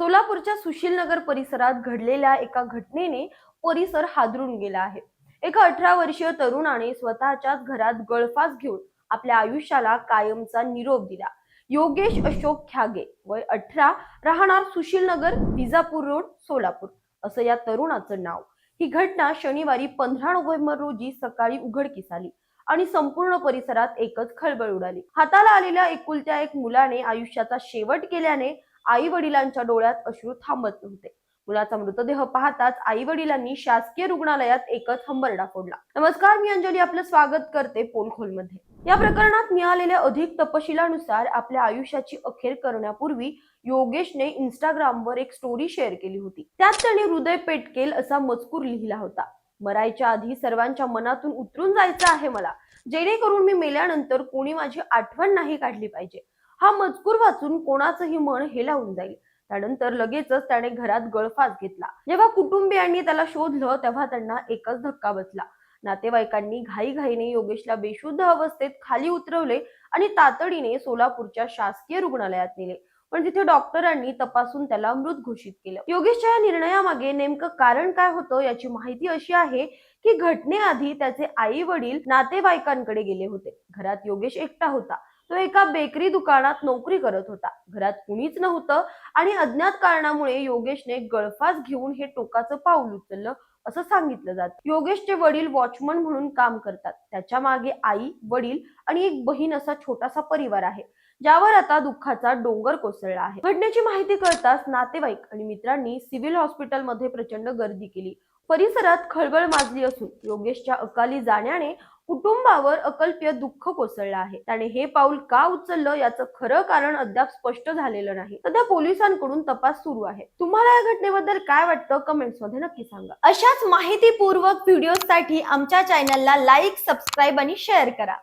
सोलापूरच्या सुशीलनगर परिसरात घडलेल्या एका घटनेने परिसर हादरून गेला आहे. एका अठरा वर्षीय तरुणाने स्वतःच्याच घरात गळफास घेऊन आपल्या आयुष्याला कायमचा निरोप दिला. योगेश अशोक ख्यागे वय अठरा राहणार सुशीलनगर विजापूर रोड सोलापूर असं या तरुणाचं नाव. ही घटना शनिवारी पंधरा नोव्हेंबर रोजी सकाळी उघडकीस आली आणि संपूर्ण परिसरात एकच खळबळ उडाली. हाताला आलेल्या एकुलत्या एक मुलाने आयुष्याचा शेवट केल्याने आई वडिलांच्या डोळ्यात अश्रू थांबत नव्हते. मुलाचा मृतदेह पाहताच आई वडिलांनी शासकीय रुग्णालयात एकच हंबरडा फोडला नमस्कार मी अंजली आपलं स्वागत करते पोलखोलमध्ये या प्रकरणात मिळालेल्या अधिक तपशिलानुसार आपल्या आयुष्याची अखेर करण्यापूर्वी योगेशने इंस्टाग्रामवर एक स्टोरी शेअर केली होती. त्यात त्याने हृदय पेटकेल असा मजकूर लिहिला होता. मरायच्या आधी सर्वांच्या मनातून उतरून जायचं आहे मला. जेणेकरून मी मेल्यानंतर कोणी माझी आठवण नाही काढली पाहिजे. हा मजकूर वाचून कोणाचंही मन हेलावून जाईल. त्यानंतर लगेचच त्याने घरात गळफास घेतला. जेव्हा कुटुंबियांनी त्याला शोधलं तेव्हा त्यांना एकच धक्का बसला. नातेवाईकांनी घाईघाईने योगेशला बेशुद्ध अवस्थेत खाली उतरवले आणि तातडीने सोलापूरच्या शासकीय रुग्णालयात नेले. पण तिथे डॉक्टरांनी तपासून त्याला मृत घोषित केलं. योगेशच्या या निर्णयामागे नेमकं कारण काय होतं याची माहिती अशी आहे की घटनेआधी त्याचे आई वडील नातेवाईकांकडे गेले होते. घरात योगेश एकटा होता. तो एका बेकरी दुकानात नोकरी करत होता. घरात कुणीच नव्हतं आणि अज्ञात कारणामुळे योगेशने गळफास घेऊन हे टोकाचं पाऊल उचललं असं सांगितलं जात. योगेशचे वडील वॉचमन म्हणून काम करतात. त्याच्यामागे आई वडील आणि एक बहीण असा छोटासा परिवार आहे ज्यावर आता दुःखाचा डोंगर कोसळला आहे. घटनेची माहिती कळताच नातेवाईक आणि मित्रांनी सिव्हिल हॉस्पिटलमध्ये प्रचंड गर्दी केली. परिसरात खळबळ माजली असून योगेशच्या अकाली जाण्याने कुटुंबावर अकल्प्य दुःख कोसळलं आहे. त्याने हे पाऊल का उचललं याचं खरं कारण अद्याप स्पष्ट झालेलं नाही. सध्या पोलिसांकडून तपास सुरू आहे. तुम्हाला या घटनेबद्दल काय वाटतं? कमेंट्समध्ये नक्की सांगा. अशाच माहितीपूर्वक व्हिडिओसाठी आमच्या चॅनलला लाईक सबस्क्राईब आणि शेअर करा.